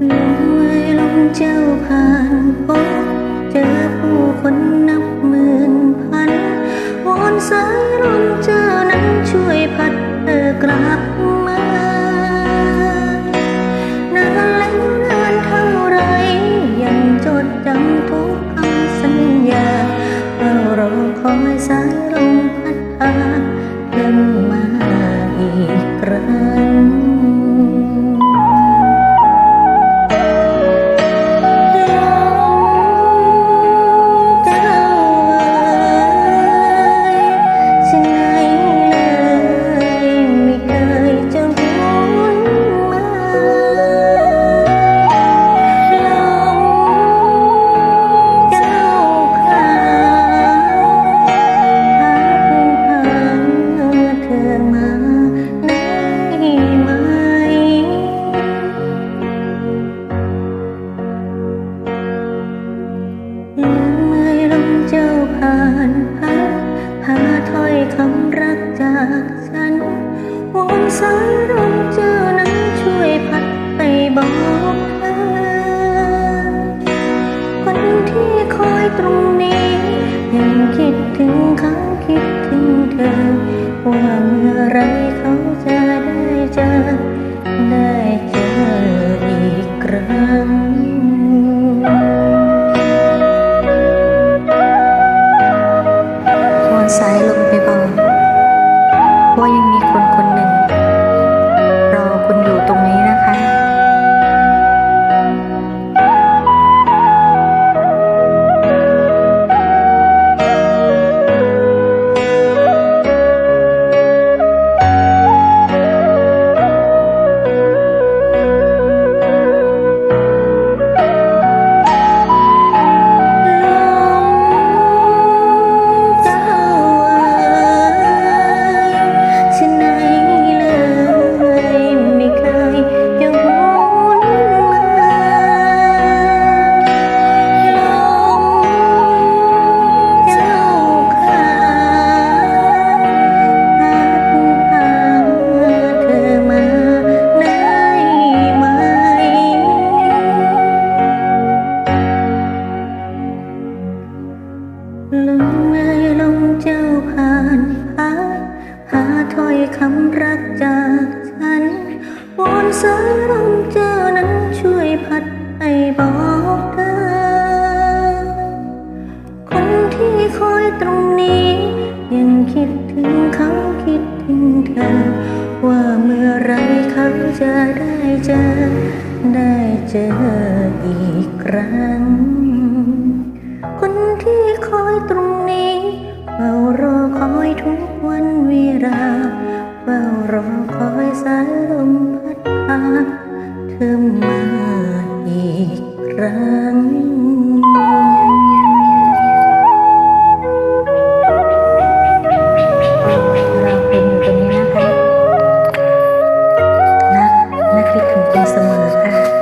因为龙江畔风。 อนสายลมเจ้านั้นช่วยพัดไปบอกเธอคนที่คอยตรงนี้ สายลมเจ้านั้นช่วยพัดไปบอกเธอคนที่คอยตรงนี้ ยังคิดถึงเขาคิดถึงเธอ ว่าเมื่อไรเขาจะได้เจอ ได้เจออีกครั้ง คนที่คอยตรงนี้เฝ้ารอคอยทุกวันเวลาเฝ้ารอคอยสายลมพั เธอมาอีกัาเป็นตรงนี้นะคะ นักนักคิดถึงคุณเสมอค่ะ